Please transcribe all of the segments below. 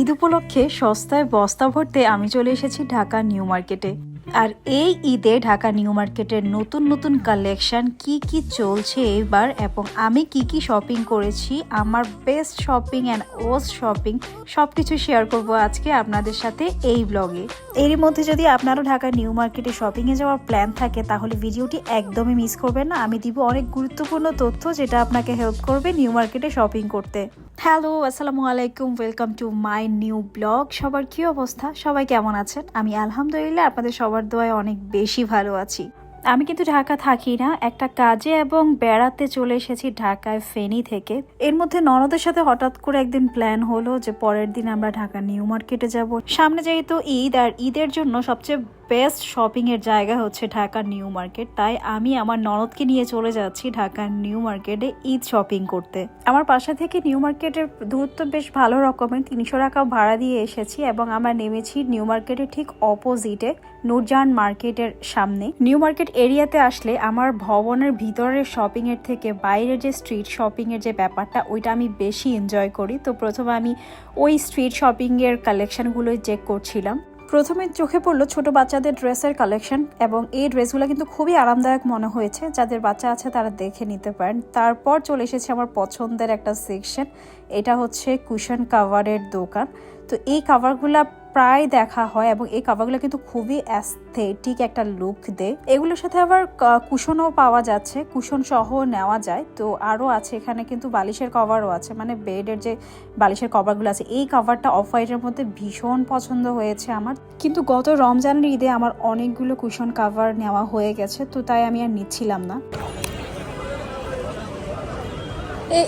ঈদ উপলক্ষে সস্তায় বস্তা ভরতে আমি চলে এসেছি ঢাকা নিউ মার্কেটে। আর এই ঈদে ঢাকা নিউ মার্কেটের নতুন নতুন কালেকশন কি কি চলছে এবার এবং আমি কি কি শপিং করেছি, আমার best shopping and worst shopping সব কিছু শেয়ার করব আজকে আপনাদের সাথে এই ব্লগে। এরই মধ্যে যদি আপনারও ঢাকা নিউ মার্কেটে শপিংয়ে যাওয়ার প্ল্যান থাকে, তাহলে ভিডিওটি একদমই মিস করবেন না। আমি দিব অনেক গুরুত্বপূর্ণ তথ্য যেটা আপনাকে হেল্প করবে নিউ মার্কেটে শপিং করতে। হ্যালো, আসসালামু আলাইকুম welcome to my new blog সবার কি অবস্থা? সবাই কেমন আছেন? আমি আলহামদুলিল্লাহ, আপনাদের সবার দোয়ায় অনেক বেশি ভালো আছি। আমি কিন্তু ঢাকা থাকি না, একটা কাজে এবং বেড়াতে চলে এসেছি ঢাকায় ফেনী থেকে। এর মধ্যে ননদের সাথে হঠাৎ করে একদিন প্ল্যান হলো যে পরের দিন আমরা ঢাকা নিউ মার্কেটে যাব। সামনে যেহেতু ঈদ, আর ঈদের জন্য সবচেয়ে বেস্ট শপিংয়ের জায়গা হচ্ছে ঢাকার নিউ মার্কেট। তাই আমি আমার ননদকে নিয়ে চলে যাচ্ছি ঢাকার নিউ মার্কেটে ঈদ শপিং করতে। আমার বাসা থেকে নিউ মার্কেটের দূরত্ব বেশ ভালো রকমের। তিনশো টাকা ভাড়া দিয়ে এসেছি এবং আমরা নেমেছি নিউ মার্কেটের ঠিক অপোজিটে নূরজাহান মার্কেটের সামনে। নিউ মার্কেট এরিয়াতে আসলে আমার ভবনের ভিতরের শপিং এর থেকে বাইরের যে স্ট্রিট শপিং এর যে ব্যাপারটা, ওইটা আমি বেশি এনজয় করি। তো প্রথমে আমি ওই স্ট্রিট শপিং এর কালেকশনগুলোই চেক করছিলাম। প্রথমে চোখে পড়ল ছোট বাচ্চাদের ড্রেসের কালেকশন এবং এই ড্রেসগুলো কিন্তু খুবই আরামদায়ক মনে হয়েছে। যাদের বাচ্চা আছে তারা দেখে নিতে পারেন। তারপর চলে এসেছে আমার পছন্দের একটা সেকশন এটা হচ্ছে কুশন কাভারের দোকান। তো এই কাভারগুলা প্রায় দেখা হয় এবং এই কাভারগুলো কিন্তু খুবই অ্যাস্থেটিক একটা লুক দেয়। এগুলোর সাথে আবার কুশনও পাওয়া যাচ্ছে কুশন সহ নেওয়া যায়। তো আরও আছে, এখানে কিন্তু বালিশের কভারও আছে মানে বেডের যে বালিশের কভারগুলো আছে, এই কভারটা অফ হোয়াইটের মধ্যে ভীষণ পছন্দ হয়েছে আমার। কিন্তু গত রমজানের ঈদে আমার অনেকগুলো কুশন কাভার নেওয়া হয়ে গেছে, তো তাই আমি আর নিচ্ছিলাম না।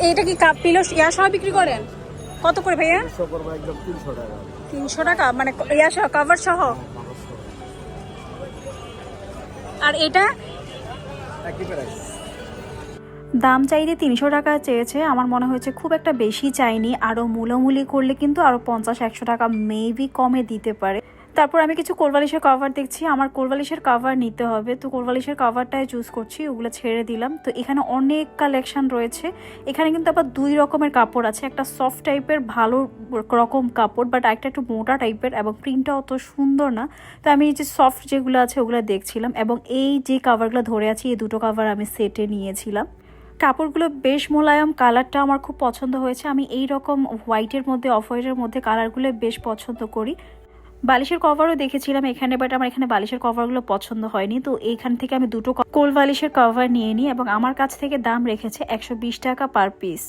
এইটা কি কাপ পিলো ইয়া সহ বিক্রি করেন? কত করে ভাইয়া? একদম তিনশো টাকা। তিনশো টাকা? মানে ইয়া সহ কভার সহ। আর এটা? দাম চাইতে তিনশো টাকা চেয়েছে। আমার মনে হয়েছে খুব একটা বেশি চাইনি। আরও মূলামূলি করলে কিন্তু আরও পঞ্চাশ একশো টাকা মেবি কমে দিতে পারে। তারপর আমি কিছু কোলবালিশের কভার দেখছি, আমার কোলবালিশের কভার নিতে হবে। তো কোলবালিশের কভারটাই চুজ করছি, ওগুলো ছেড়ে দিলাম। তো এখানে অনেক কালেকশন রয়েছে। এখানে কিন্তু আবার দুই রকমের কাপড় আছে, একটা সফট টাইপের ভালো রকম কাপড় বাট একটা একটু মোটা টাইপের এবং প্রিন্টটা অত সুন্দর না। তো আমি এই যে সফট যেগুলো আছে, ওগুলো দেখছিলাম, এবং এই যে কাভারগুলো ধরে আছি, এই দুটো কাভার আমি সেটে নিয়েছিলাম। কাপড়গুলো বেশ মোলায়ম কালারটা আমার খুব পছন্দ হয়েছে। আমি এই রকম হোয়াইটের মধ্যে অফ হোয়াইটের মধ্যে কালারগুলো বেশ পছন্দ করি। বালিশের কভারও দেখেছিলাম এখানে বাট আমার এখানে বালিশের কভারগুলো পছন্দ হয়নি। তো এখান থেকে আমি দুটো কোল বালিশের কভার নিয়ে নিই এবং আমার কাছ থেকে দাম রেখেছে একশো বিশ টাকা পার পিস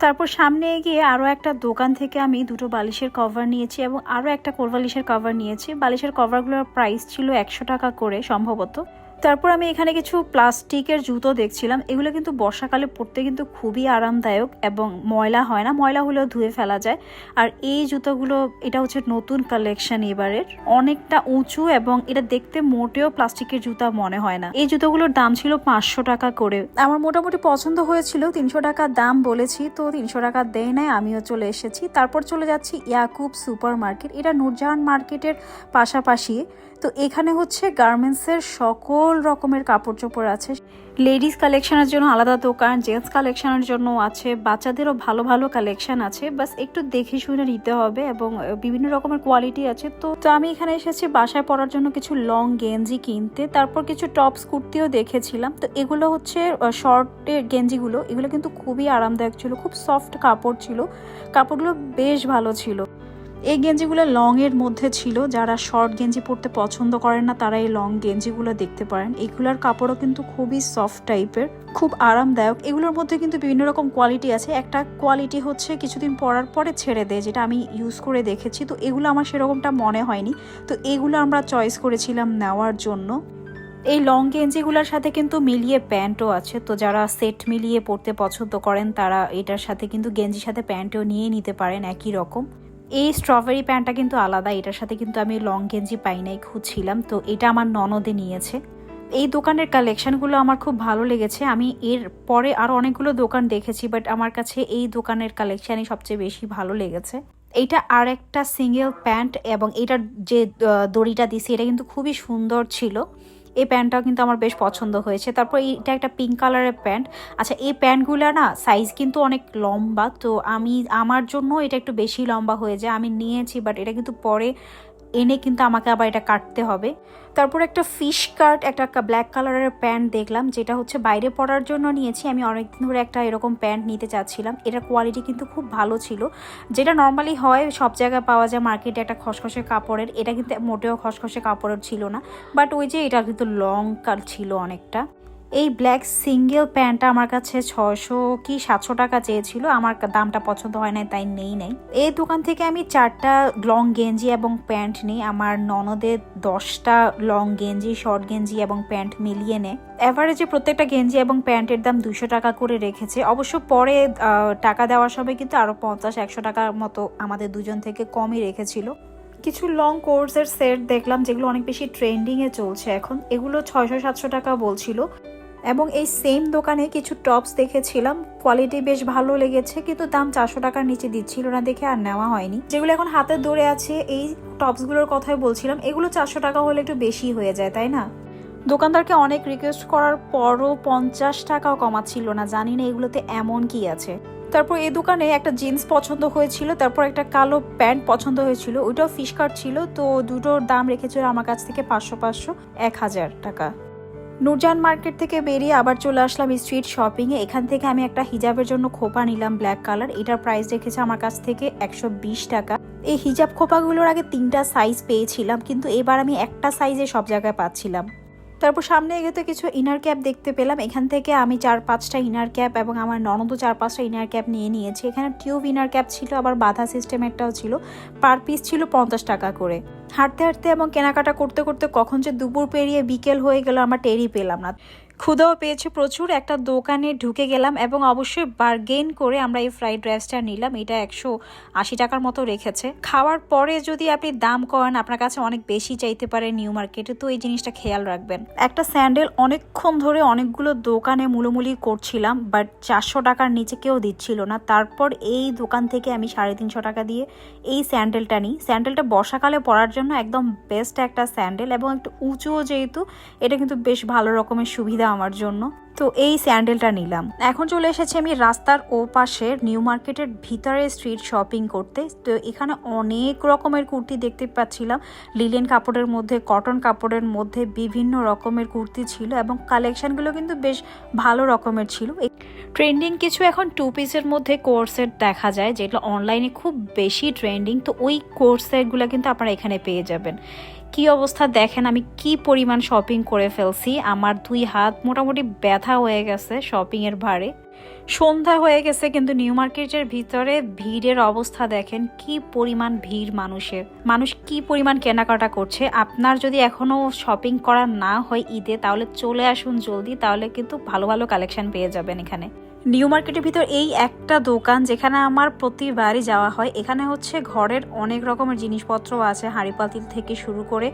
তারপর সামনে গিয়ে আরও একটা দোকান থেকে আমি দুটো বালিশের কভার নিয়েছি এবং আরও একটা কোল বালিশের কভার নিয়েছি। বালিশের কভারগুলোর প্রাইস ছিল একশো টাকা করে সম্ভবত। তারপর আমি এখানে কিছু প্লাস্টিকের জুতো দেখছিলাম। এগুলো কিন্তু বর্ষাকালে পরতে কিন্তু খুবই আরামদায়ক এবং ময়লা হয় না। ময়লা হলেও ধুয়ে ফেলা যায়। আর এই জুতোগুলো, এটা হচ্ছে নতুন কালেকশন এবারের। অনেকটা উঁচু এবং এটা দেখতে মোটেও প্লাস্টিকের জুতা মনে হয় না। এই জুতোগুলোর দাম ছিল পাঁচশো টাকা করে। আমার মোটামুটি পছন্দ হয়েছিল। তিনশো টাকা দাম বলেছি, তো তিনশো টাকা দেয় নাই, আমিও চলে এসেছি। তারপর চলে যাচ্ছি ইয়াকুব সুপার মার্কেট এটা নূরজাহান মার্কেটের পাশাপাশি। তো এখানে হচ্ছে গার্মেন্টসের সকল রকমের কাপড় চোপড় আছে। লেডিস কালেকশনের জন্য আলাদা দোকান, জেন্টস কালেকশনের জন্য আছে, বাচ্চাদেরও ভালো ভালো কালেকশন আছে। বাস একটু দেখে শুনে নিতে হবে এবং বিভিন্ন রকমের কোয়ালিটি আছে। তো তো আমি এখানে এসেছি বাসায় পরার জন্য কিছু লং গেঞ্জি কিনতে, তারপর কিছু টপস, কুর্তিও দেখেছিলাম। তো এগুলো হচ্ছে শর্টের গেঞ্জিগুলো, এগুলো কিন্তু খুবই আরামদায়ক ছিল, খুব সফট কাপড় ছিল। কাপড়গুলো বেশ ভালো ছিল। এই গেঞ্জিগুলো লং এর মধ্যে ছিল, যারা শর্ট গেঞ্জি পরতে পছন্দ করেন না, তারা এই লং গেঞ্জিগুলো দেখতে পারেন। এগুলোর কাপড়ও কিন্তু খুবই সফট টাইপের খুব আরামদায়ক। এগুলোর মধ্যে কিন্তু বিভিন্ন রকম কোয়ালিটি আছে। একটা কোয়ালিটি হচ্ছে কিছুদিন পরার পরে ছেড়ে দেয়, যেটা আমি ইউজ করে দেখেছি। তো এগুলো আমার সেরকমটা মনে হয়নি। তো এগুলো আমরা চয়েস করেছিলাম নেওয়ার জন্য। এই লং গেঞ্জিগুলোর সাথে কিন্তু মিলিয়ে প্যান্টও আছে। তো যারা সেট মিলিয়ে পরতে পছন্দ করেন, তারা এটার সাথে কিন্তু গেঞ্জির সাথে প্যান্টও নিয়ে নিতে পারেন, একই রকম। এই স্ট্রবেরি প্যান্টটা কিন্তু আলাদা, এটার সাথে কিন্তু আমি লং গেঞ্জি পাই নাই খুঁজছিলাম, তো এটা আমার ননদে নিয়েছে। এই দোকানের কালেকশনগুলো আমার খুব ভালো লেগেছে, আমি এর পরে আরও অনেকগুলো দোকান দেখেছি বাট আমার কাছে এই দোকানের কালেকশানই সবচেয়ে বেশি ভালো লেগেছে। এইটা আর একটা সিঙ্গেল প্যান্ট এবং এটার যে দড়িটা দিছে এটা কিন্তু খুবই সুন্দর ছিল। এই প্যান্টটাও কিন্তু আমার বেশ পছন্দ হয়েছে। তারপর এইটা একটা পিঙ্ক কালারের প্যান্ট। আচ্ছা এই প্যান্টগুলো না সাইজ কিন্তু অনেক লম্বা, তো আমি, আমার জন্য এটা একটু বেশি লম্বা হয়ে যায়। আমি নিয়েছি বাট এটা কিন্তু পরে এনে কিন্তু আমাকে আবার এটা কাটতে হবে। তারপর একটা ফিশ কার্ট একটা ব্ল্যাক কালারের প্যান্ট দেখলাম, যেটা হচ্ছে বাইরে পরার জন্য নিয়েছি। আমি অনেকদিন ধরে একটা এরকম প্যান্ট নিতে চাচ্ছিলাম। এটার কোয়ালিটি কিন্তু খুব ভালো ছিল। যেটা নর্মালি হয়, সব জায়গায় পাওয়া যায় মার্কেটে একটা খসখসে কাপড়ের। এটা কিন্তু মোটেও খসখসে কাপড়ের ছিল না। বাট ওই যে এটা কিন্তু লং কার ছিল অনেকটা। এই ব্ল্যাক সিঙ্গেল প্যান্টটা আমার কাছে ছশো কি সাতশো টাকা চেয়েছিল। আমার দামটা পছন্দ হয় নাই, তাই নেই নাই। এই দোকান থেকে আমি চারটা লং গেঞ্জি এবং প্যান্ট নিই। আমার ননদের দশটা লং গেঞ্জি শর্ট গেঞ্জি এবং প্যান্ট মিলিয়ে নেয়। অ্যাভারেজে প্রত্যেকটা গেঞ্জি এবং প্যান্টের দাম দুশো টাকা করে রেখেছে। অবশ্য পরে টাকা দেওয়ার সময় কিন্তু আরও পঞ্চাশ, একশো টাকার মতো আমাদের দুজন থেকে কমই রেখেছিল। কিছু লং কোর্সের সেট দেখলাম, যেগুলো অনেক বেশি ট্রেন্ডিংয়ে চলছে এখন। এগুলো ছয়শো, সাতশো টাকা বলছিল। এবং এই সেম দোকানে কিছু টপস দেখেছিলাম। কোয়ালিটি বেশ ভালো লেগেছে, কিন্তু দাম চারশো টাকার নিচে দিচ্ছিল না দেখে আর নেওয়া হয়নি। যেগুলো এখন হাতে দৌড়ে আছে, এই টপসগুলোর কথাই বলছিলাম। এগুলো চারশো টাকা হলে একটু বেশি হয়ে যায়, তাই না? দোকানদারকে অনেক রিকোয়েস্ট করার পরও পঞ্চাশ টাকাও কমাচ্ছিল না, জানি না এগুলোতে এমন কি আছে। তারপর এই দোকানে একটা জিন্স পছন্দ হয়েছিল, তারপর একটা কালো প্যান্ট পছন্দ হয়েছিল, ওইটাও ফিশ কাট ছিল, তো দুটোর দাম রেখেছিল আমার কাছ থেকে পাঁচশো পাঁচশো, এক হাজার টাকা। নূরজান মার্কেট থেকে বেরিয়ে আবার চলে আসলাম স্ট্রিট শপিংয়ে এখান থেকে আমি একটা হিজাবের জন্য খোপা নিলাম ব্ল্যাক কালার এটার প্রাইস রেখেছে আমার কাছ থেকে একশো বিশ টাকা। এই হিজাব খোপাগুলোর আগে তিনটা সাইজ পেয়েছিলাম, কিন্তু এবার আমি একটা সাইজে সব জায়গায় পাচ্ছিলাম। তারপর সামনে এগোতে কিছু ইনার ক্যাপ দেখতে পেলাম। এখান থেকে আমি চার পাঁচটা ইনার ক্যাপ এবং আমার ননদও চার পাঁচটা ইনার ক্যাপ নিয়ে নিয়েছি। এখানে টিউব ইনার ক্যাপ ছিল, আবার বাধা সিস্টেম একটাও ছিল। পার পিস ছিল পঞ্চাশ টাকা করে। হাঁটতে হাঁটতে এবং কেনাকাটা করতে করতে কখন যে দুপুর পেরিয়ে বিকেল হয়ে গেল, আমার টেরি পেলাম না। ক্ষুদাও পেয়েছে প্রচুর। একটা দোকানে ঢুকে গেলাম এবং অবশ্যই বার্গেন করে আমরা এই ফ্রাইড রাইসটা নিলাম। এটা একশো আশি টাকার মতো রেখেছে। খাওয়ার পরে যদি আপনি দাম করেন, আপনার কাছে অনেক বেশি চাইতে পারে নিউ মার্কেটে তো এই জিনিসটা খেয়াল রাখবেন। একটা স্যান্ডেল অনেকক্ষণ ধরে অনেকগুলো দোকানে মুলোমুলি করছিলাম বাট চারশো টাকার নিচে কেউ দিচ্ছিল না। তারপর এই দোকান থেকে আমি সাড়ে তিনশো টাকা দিয়ে এই স্যান্ডেলটা নিই। স্যান্ডেলটা বর্ষাকালে পরার জন্য একদম বেস্ট একটা স্যান্ডেল এবং একটু উঁচুও যেহেতু, এটা কিন্তু বেশ ভালো রকমের সুবিধা আমার জন্য। তো এই স্যান্ডেলটা নিলাম। এখন চলে এসেছি আমি রাস্তার ও পাশে নিউ মার্কেটের ভিতরে স্ট্রিট শপিং করতে। তো এখানে অনেক রকমের কুর্তি দেখতে পাচ্ছিলাম। লিলেন কাপড়ের মধ্যে, কটন কাপড়ের মধ্যে বিভিন্ন রকমের কুর্তি ছিল এবং কালেকশনগুলো কিন্তু বেশ ভালো রকমের ছিল। ট্রেন্ডিং কিছু এখন টু পিসের মধ্যে কোর্সেট দেখা যায়, যেগুলো অনলাইনে খুব বেশি ট্রেন্ডিং। তো ওই কোর্সেটগুলো কিন্তু আপনারা এখানে পেয়ে যাবেন। কি অবস্থা দেখেন, আমি কি পরিমাণ শপিং করে ফেলছি। আমার দুই হাত মোটামুটি ব্যথা হয়ে গেছে শপিং এর ভারে। সন্ধ্যা হয়ে গেছে, কিন্তু নিউ মার্কেটের ভিতরে ভিড়ের অবস্থা দেখেন, কি পরিমাণ ভিড় মানুষের। মানুষ কি পরিমাণ কেনাকাটা করছে। আপনার যদি এখনও শপিং করা না হয় ঈদে, তাহলে চলে আসুন জলদি, তাহলে কিন্তু ভালো ভালো কালেকশন পেয়ে যাবেন এখানে। নিউ মার্কেটের ভিতর এই একটা দোকান যেখানে আমার প্রতিবারই যাওয়া হয়। এখানে হচ্ছে ঘরের অনেক রকমের জিনিসপত্র আছে, হাঁড়ি পাতিল থেকে শুরু করে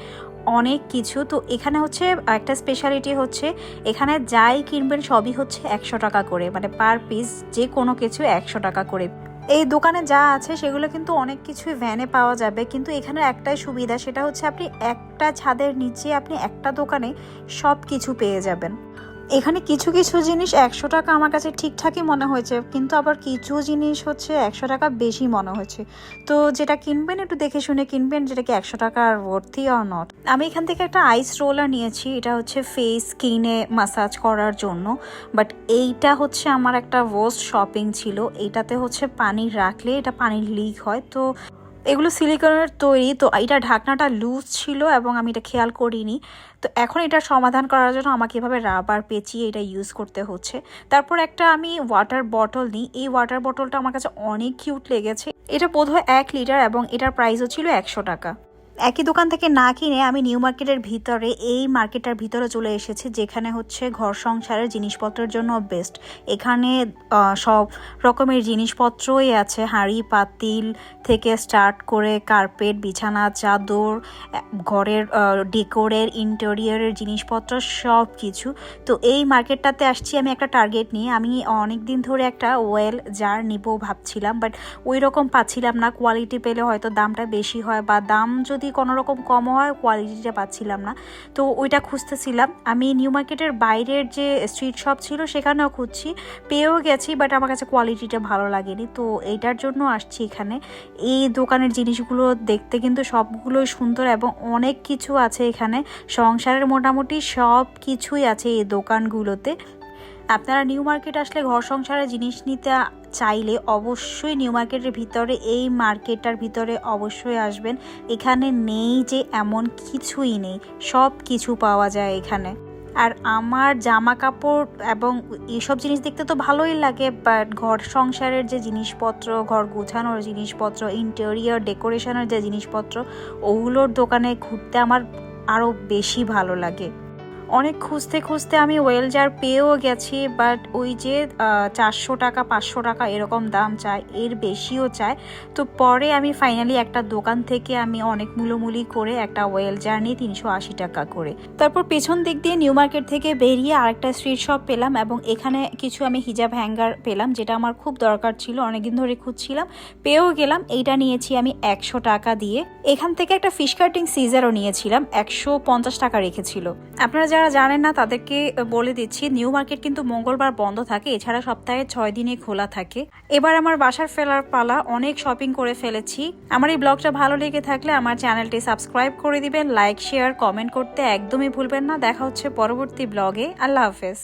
অনেক কিছু। তো এখানে হচ্ছে একটা স্পেশালিটি হচ্ছে, এখানে যাই কিনবেন সবই হচ্ছে একশো টাকা করে মানে পার পিস যে কোনো কিছু একশো টাকা করে। এই দোকানে যা আছে সেগুলো কিন্তু অনেক কিছুই ভ্যানে পাওয়া যাবে। কিন্তু এখানে একটাই সুবিধা, সেটা হচ্ছে আপনি একটা ছাদের নিচে আপনি একটা দোকানে সব কিছু পেয়ে যাবেন। এখানে কিছু কিছু জিনিস একশো টাকা আমার কাছে ঠিকঠাকই মনে হয়েছে, কিন্তু আবার কিছু জিনিস হচ্ছে একশো টাকা বেশি মনে হয়েছে। তো যেটা কিনবেন একটু দেখে শুনে কিনবেন যেটা কি একশো টাকার ভর্তি অর নট আমি এখান থেকে একটা আইস রোলার নিয়েছি, এটা হচ্ছে ফেস স্কিনে মাসাজ করার জন্য বাট এইটা হচ্ছে আমার একটা ওয়ার্স্ট শপিং ছিল। এইটাতে হচ্ছে পানি রাখলে এটা পানি লিক হয়, তো এগুলো সিলিকনের তৈরি, তো এটা ঢাকনাটা লুজ ছিল এবং আমি এটা খেয়াল করিনি। তো এখন এটার সমাধান করার জন্য আমাকে এভাবে রাবার পেঁচিয়ে এটা ইউজ করতে হচ্ছে। তারপর একটা আমি ওয়াটার বটল নিই। এই ওয়াটার বটলটা আমার কাছে অনেক কিউট লেগেছে। এটা বোধহয় এক লিটার এবং এটার প্রাইসও ছিল একশো টাকা। একই দোকান থেকে না কিনে আমি নিউ মার্কেটের ভিতরে, এই মার্কেটটার ভিতরে চলে এসেছি, যেখানে হচ্ছে ঘর সংসারের জিনিসপত্রের জন্য বেস্ট এখানে সব রকমের জিনিসপত্রই আছে, হাঁড়ি, পাতিল থেকে স্টার্ট করে কার্পেট বিছানা, চাদর ঘরের ডেকোরের ইন্টেরিয়রের জিনিসপত্র সব কিছু তো এই মার্কেটটাতে আসছি আমি একটা টার্গেট নিয়ে। আমি অনেক দিন ধরে একটা ওয়েল জার নিব ভাবছিলাম বাট ওই রকম পাচ্ছিলাম না। কোয়ালিটি পেলে হয়তো দামটা বেশি হয়, বা দাম যদি যদি কোনো রকম কম হয় কোয়ালিটিটা পাচ্ছিলাম না। তো ওইটা খুঁজতেছিলাম। আমি নিউ মার্কেটের বাইরের যে স্ট্রিট শপ ছিল, সেখানেও খুঁজছি। পেয়েও গেছি বাট আমার কাছে কোয়ালিটিটা ভালো লাগেনি। তো এইটার জন্য আসছি এখানে। এই দোকানের জিনিসগুলো দেখতে কিন্তু সবগুলোই সুন্দর এবং অনেক কিছু আছে এখানে। সংসারের মোটামুটি সব কিছুই আছে এই দোকানগুলোতে। আপনারা নিউ মার্কেট আসলে ঘর সংসারের জিনিস নিতে চাইলে অবশ্যই নিউ মার্কেটের ভিতরে, এই মার্কেটটার ভিতরে অবশ্যই আসবেন। এখানে নেই যে এমন কিছুই নেই, সব কিছু পাওয়া যায় এখানে। আর আমার জামা কাপড় এবং এইসব জিনিস দেখতে তো ভালোই লাগে বাট ঘর সংসারের যে জিনিসপত্র, ঘর গোছানোর জিনিসপত্র ইন্টেরিয়র ডেকোরেশনের যে জিনিসপত্র, ওগুলোর দোকানে ঘুরতে আমার আরও বেশি ভালো লাগে। অনেক খুঁজতে খুঁজতে আমি ওয়েল জার পেয়েও গেছি বাট ওই যে চারশো টাকা, পাঁচশো টাকা এরকম দাম চায়, এর বেশিও চায়। তো পরে আমি ফাইনালি একটা দোকান থেকে আমি অনেক মূলমূলি করে একটা ওয়েল জার নিই তিনশো আশি টাকা করে। তারপর পেছন দিক দিয়ে নিউ মার্কেট থেকে বেরিয়ে আরেকটা স্ট্রিট শপ পেলাম এবং এখানে কিছু আমি হিজাব হ্যাঙ্গার পেলাম, যেটা আমার খুব দরকার ছিল, অনেকদিন ধরে খুঁজছিলাম। পেয়েও গেলাম, এইটা নিয়েছি আমি একশো টাকা দিয়ে। এখান থেকে একটা ফিশ কাটিং সিজারও নিয়েছিলাম, একশো পঞ্চাশ টাকা রেখেছিল। আপনারা যারা জানেন না, তাদেরকে বলে দিচ্ছি, নিউ মার্কেট কিন্তু মঙ্গলবার বন্ধ থাকে, এছাড়া সপ্তাহে ছয় দিনে খোলা থাকে। এবার আমার বাসার ফেলার পালা, অনেক শপিং করে ফেলেছি। আমার এই ব্লগটা ভালো লেগে থাকলে আমার চ্যানেলটি সাবস্ক্রাইব করে দিবেন লাইক শেয়ার কমেন্ট করতে একদমই ভুলবেন না। দেখা হচ্ছে পরবর্তী ব্লগে। আল্লাহ হাফেজ।